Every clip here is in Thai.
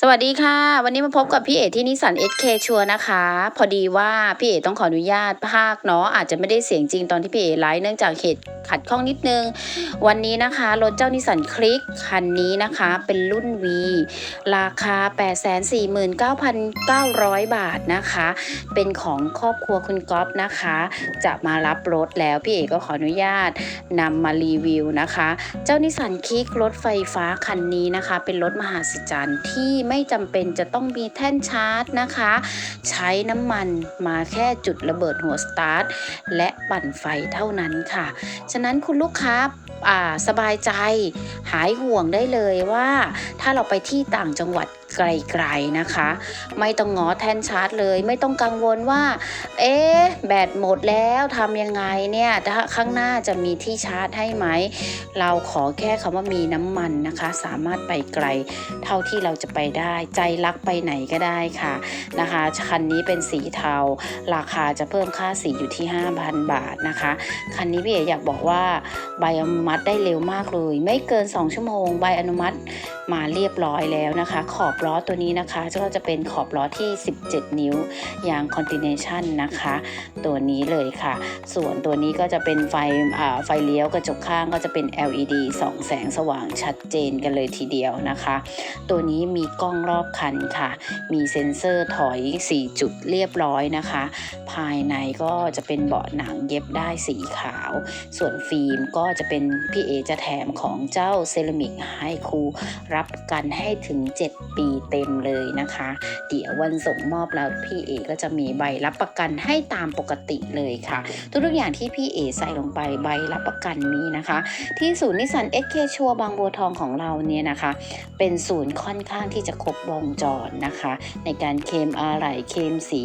สวัสดีค่ะ วันนี้มาพบกับพี่เอที่นิสัน SK ชัวร์นะคะ พอดีว่าพี่เอต้องขออนุญาตภาคเนาะอาจจะไม่ได้เสียงจริงตอนที่พี่เอไลฟ์เนื่องจากเหตุขัดข้องนิดนึง วันนี้นะคะรถเจ้านิสันคลิกคันนี้นะคะเป็นรุ่น V ราคา 849,900 บาทนะคะ เป็นของครอบครัวคุณก๊อฟนะคะ จะมารับรถแล้วพี่เอก็ขออนุญาตนำมารีวิวนะคะ เจ้านิสสันคลิกรถไฟฟ้าคันนี้นะคะ เป็นรถมหาศจรรย์ที่ไม่จำเป็นจะต้องมีแท่นชาร์จนะคะ ใช้น้ำมันมาแค่จุดระเบิดหัวสตาร์ทและปั่นไฟเท่านั้นค่ะ ฉะนั้นคุณลูกค้าอ่าสบายใจหายห่วงได้เลยว่า ถ้าเราไปที่ต่างจังหวัด ไกลๆนะคะ ไม่ต้องง้อแท่นชาร์จเลย ไม่ต้องกังวลว่า เอ๊ะแบตหมดแล้วทำยังไงเนี่ยถ้าข้างหน้าจะมีที่ชาร์จให้ไหม เราขอแค่คำว่ามีน้ำมันนะคะ สามารถไปไกล เท่าที่เราจะไปได้ ใจรักไปไหนก็ได้ค่ะนะคะคันนี้เป็นสีเทา ราคาจะเพิ่มค่าสีอยู่ที่ 5,000 บาทนะคะ คันนี้พี่เอ๋อยากบอกว่าใบอนุมัติได้เร็วมากเลย ไม่เกิน 2 ชั่วโมง ใบอนุมัติ มาเรียบร้อยแล้วนะคะ ขอบล้อตัวนี้นะคะก็จะเป็นขอบล้อที่ 17 นิ้วยาง Continuation นะคะ ตัวนี้เลยค่ะ ส่วนตัวนี้ก็จะเป็นไฟอ่าไฟเลี้ยวกระจกข้างก็จะเป็น LED ส่องแสงสว่างชัดเจนกันเลยทีเดียวนะคะ ตัวนี้มีกล้องรอบคันค่ะ มีเซ็นเซอร์ถอย 4 จุดเรียบร้อยนะคะ ภายในก็จะเป็นเบาะหนังเย็บได้สีขาว ส่วนฟิล์มก็จะเป็นพี่เอจะแถมของเจ้าเซรามิกให้ครูรับกันให้ถึง 7 ปีเต็มเลยนะคะ เดี๋ยววันส่งมอบแล้วพี่เอก็จะมีใบรับประกันให้ตามปกติเลยค่ะ ทุกๆอย่างที่พี่เอใส่ลงไปใบรับประกันนี้นะคะ ที่ศูนย์นิสสันเอ็กเคชัวบางบัวทองของเราเนี่ยนะคะ เป็นศูนย์ค่อนข้างที่จะครบวงจรนะคะ ในการเคลมอะไหล่เคลมสี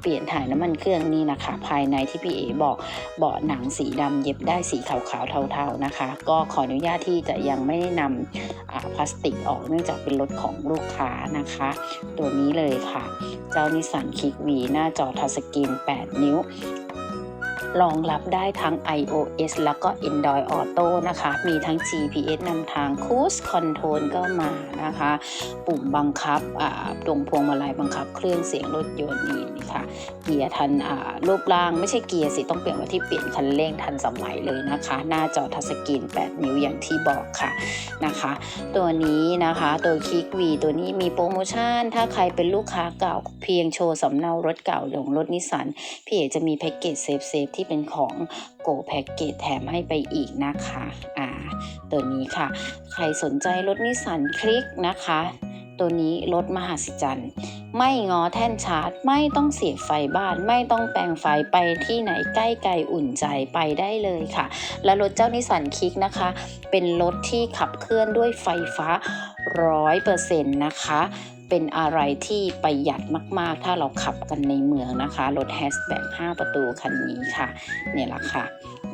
เปลี่ยนถ่ายน้ำมันเครื่องนี่นะคะ ภายในที่พี่เอบอกเบาะหนังสีดำเย็บได้สีขาวๆเทาๆนะคะ ก็ขออนุญาตที่จะยังไม่ได้นำอ่าพลาสติกออกเนื่องจากเป็นรถของลูกค้านะคะ ตัวนี้เลยค่ะ เจ้านิสสันคิกวีหน้าจอทัชสกรีน 8 นิ้ว รองรับได้ทั้ง iOS แล้วก็ Android Auto นะคะ มีทั้ง GPS นำทาง Cruise Control ก็มานะคะ ปุ่มบังคับอ่าตรงพวงมาลัยบังคับ เครื่องเสียงรถยนต์นี่ค่ะเกียร์ทันรูปร่างไม่ใช่เกียร์สิ ต้องเปลี่ยนว่าที่เปลี่ยนคันเร่งทันสมัยเลยนะคะ หน้าจอทัชสกรีน 8 นิ้วอย่างที่บอกค่ะนะคะ ตัวนี้นะคะตัวคิกวีตัวนี้มีโปรโมชั่น ถ้าใครเป็นลูกค้าเก่าเพียงโชว์สำเนารถเก่าของรถนิสสันพี่เอจะมีแพ็กเกจเซฟเซฟที่เป็นของโกแพ็กเกจแถมให้ไปอีกนะคะอ่าตัวนี้ค่ะ ใครสนใจรถนิสสันคลิกนะคะ ตัวนี้รถมหัศจรรย์ไม่งอแท่นชาร์จ ไม่ต้องเสียบไฟบ้าน ไม่ต้องแปลงไฟไปที่ไหนใกล้ไกลอุ่นใจไปได้เลยค่ะ และรถเจ้านิสสันคิกนะคะ เป็นรถที่ขับเคลื่อนด้วยไฟฟ้า 100%นะคะ เป็นอะไรที่ประหยัดมากๆ ถ้าเราขับกันในเมืองนะคะรถแฮชแบ็ก5ประตูคันนี้ค่ะเนี่ยแหละค่ะ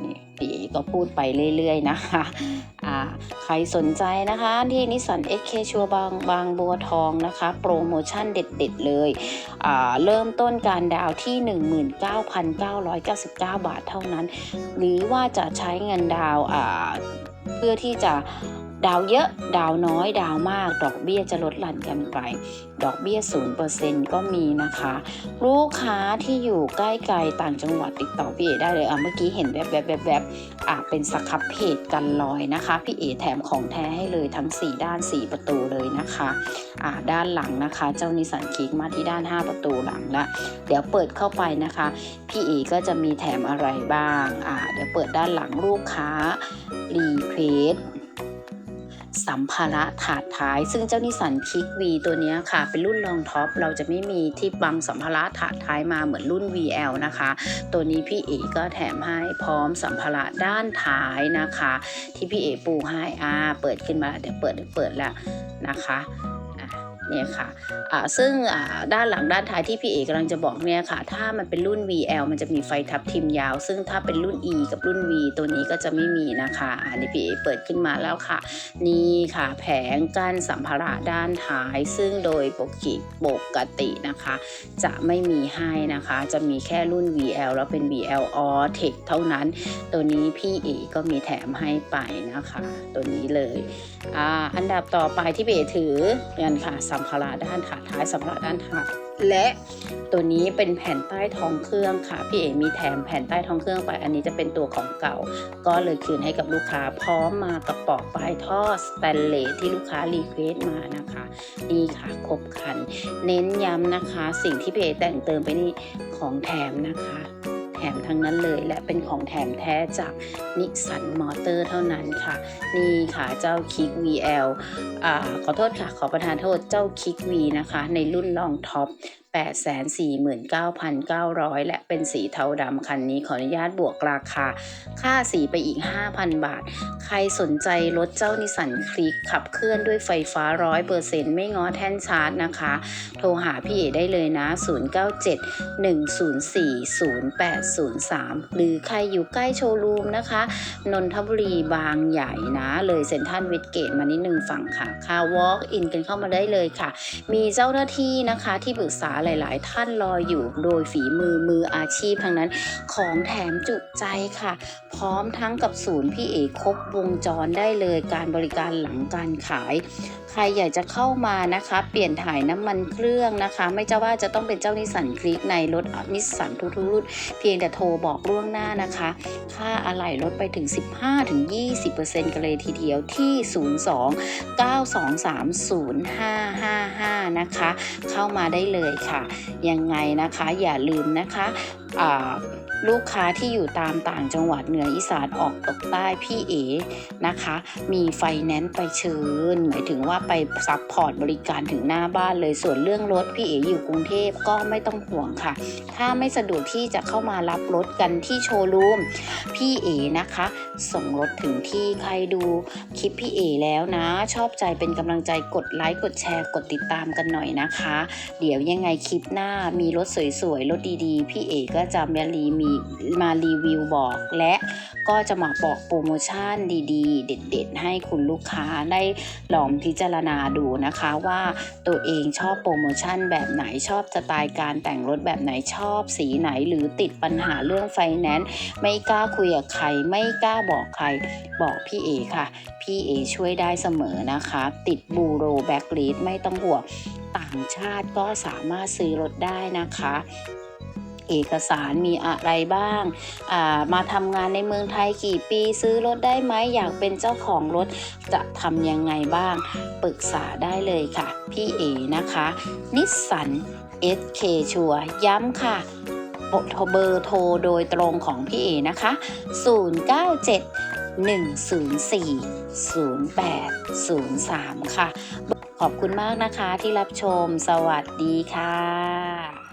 นี่พี่ก็พูดไปเรื่อยๆนะคะอ่าใครสนใจนะคะที่นิสสัน SK ชัวบางบางบัวทองนะคะ โปรโมชั่นเด็ดๆเลยอ่าเริ่มต้นการดาวน์ที่ 19,999 บาทเท่านั้น หรือว่าจะใช้เงินดาวอ่าเพื่อที่จะ ดาวเยอะ ดาวน้อย ดาวมาก ดอกเบี้ยจะลดหลั่นกันไป ดอกเบี้ย0%ก็มีนะคะ ลูกค้าที่อยู่ใกล้ไกลต่างจังหวัดติดต่อพี่เอได้เลยอะเมื่อกี้เห็นแบบแบบแบบแบบอะเป็นสครับเพจกันลอยนะคะ พี่เอแถมของแท้ให้เลยทั้ง 4 ด้าน 4 ประตูเลยนะคะอ่าด้านหลังนะคะ เจ้านิสันคิกมาที่ด้าน 5 ประตูหลังละ เดี๋ยวเปิดเข้าไปนะคะ พี่เอก็จะมีแถมอะไรบ้างอ่าเดี๋ยวเปิดด้านหลังลูกค้ารีเพลส สัมภาระถาดท้าย ซึ่งเจ้านิสันคิกวีตัวนี้ค่ะ เป็นรุ่นรองท็อป เราจะไม่มีที่บังสัมภาระถาดท้ายมาเหมือนรุ่น VL นะคะ ตัวนี้พี่เอก็แถมให้พร้อมสัมภาระด้านท้ายนะคะ ที่พี่เอปูให้อ่าเปิดขึ้นมาเดี๋ยวเปิดเปิดแล้วนะคะ เนี่ยค่ะอ่าซึ่งด้านหลังด้านท้ายที่พี่เอกกำลังจะบอกเนี่ยค่ะ ถ้ามันเป็นรุ่น VL มันจะมีไฟทับทิมยาว ซึ่งถ้าเป็นรุ่น E กับรุ่น V ตัวนี้ก็จะไม่มีนะคะอันนี้พี่เอกเปิดขึ้นมาแล้วค่ะ นี่ค่ะแผงกั้นสัมภาระด้านท้าย ซึ่งโดยปกติปกตินะคะ จะไม่มีให้นะคะ จะมีแค่รุ่น VL แล้วเป็น VL All Tech เท่านั้น ตัวนี้พี่เอกก็มีแถมให้ไปนะคะ ตัวนี้เลยออันดับต่อไปที่พี่เอถือกันค่ะสัมภาระด้านขาท้ายสัมภาระด้านท้าและตัวนี้เป็นแผ่นใต้ท้องเครื่องค่ะพี่เอ๋มีแถมแผ่นใต้ท้องเครื่องไป อันนี้จะเป็นตัวของเก่า ก็เลยคืนให้กับลูกค้าพร้อมมากับปอกปลายท่อสแตนเลสที่ลูกค้ารีเควสต์มานะคะนี่ค่ะครบคัน เน้นย้ำนะคะ สิ่งที่พี่เอแต่งเติมไปนี่ของแถมนะคะ ถมทั้งนั้นเลย และเป็นของแถมแท้จากนิสสันมอเตอร์เท่านั้นค่ะ นี่ค่ะเจ้าคิก VL อ่าขอโทษค่ะ ขอประทานโทษเจ้าคิก V นะคะ ในรุ่นลองท็อป 849,900 และเป็นสีเทาดำคันนี้ขออนุญาตบวกราคา ค่าสีไปอีก 5,000 บาท ใครสนใจรถเจ้านิสสันคลิกขับเคลื่อนด้วยไฟฟ้า 100%ไม่ง้อแท่นชาร์จนะคะ โทรหาพี่เอได้เลยนะ 097-104-0803 หรือใครอยู่ใกล้โชว์รูมนะคะ นนทบุรีบางใหญ่นะ เลยเซ็นทรัลเวสเกตมานิดนึงฝั่งค่ะค่ะ walk in กันเข้ามาได้เลยค่ะ มีเจ้าหน้าที่นะคะที่ปรึกษาหลาย ๆ ท่านรออยู่โดยฝีมือมืออาชีพทั้งนั้น ของแถมจุใจค่ะ พร้อมทั้งกับศูนย์พี่เอกครบวงจรได้เลยการบริการหลังการขายใครอยากจะเข้ามานะคะ เปลี่ยนถ่ายน้ำมันเครื่องนะคะ ไม่เจ้าว่าจะต้องเป็นเจ้านิสสันคลิกในรถนิสสันทุกรุ่นเพียงแต่โทรบอกล่วงหน้านะคะ ค่าอะไหล่ลดไปถึง 15-20%กันเลยทีเดียวที่ 02-923-0555 นะคะ เข้ามาได้เลยค่ะ ยังไงนะคะอย่าลืมนะคะอ่า ลูกค้าที่อยู่ตามต่างจังหวัดเหนืออีสานออกตกใต้พี่เอนะคะ มีไฟแนนซ์ไปเชิญ หมายถึงว่าไปซัพพอร์ตบริการถึงหน้าบ้านเลยส่วนเรื่องรถพี่เออยู่กรุงเทพก็ไม่ต้องห่วงค่ะ ถ้าไม่สะดวกที่จะเข้ามารับรถกันที่โชว์รูมพี่เอนะคะ ส่งรถถึงที่ใครดูคลิปพี่เอแล้วนะ ชอบใจเป็นกำลังใจกดไลค์กดแชร์กดติดตามกันหน่อยนะคะ เดี๋ยวยังไงคลิปหน้ามีรถสวยๆรถดีๆ พี่เอก็จะมรีมีมารีวิวบอกและก็จะมาบอกโปรโมชั่นดีๆ เด็ดๆ ให้คุณลูกค้าได้ลองพิจารณาดูนะคะว่าตัวเองชอบโปรโมชั่นแบบไหนชอบสไตล์การแต่งรถแบบไหนชอบสีไหนหรือติดปัญหาเรื่องไฟแนนซ์ไม่กล้าคุยกับใคร ไม่กล้าบอกใครบอกพี่เอค่ะ พี่เอช่วยได้เสมอนะคะ ติดบูโรแบ็กลีดไม่ต้องห่วงต่างชาติก็สามารถซื้อรถได้นะคะ เอกสารมีอะไรบ้างามาทำงานในเมืองไทยกี่ปีซื้อรถได้ไหมอยากเป็นเจ้าของรถจะทำยังไงบ้าง ปรึกษาได้เลยค่ะ พี่เอนะคะ นิสสัน SK ชัวย้ำค่ะเบอร์โทรโดยตรงของพี่เอนะคะ 097 104 0803 ค่ะ ขอบคุณมากนะคะที่รับชม สวัสดีค่ะ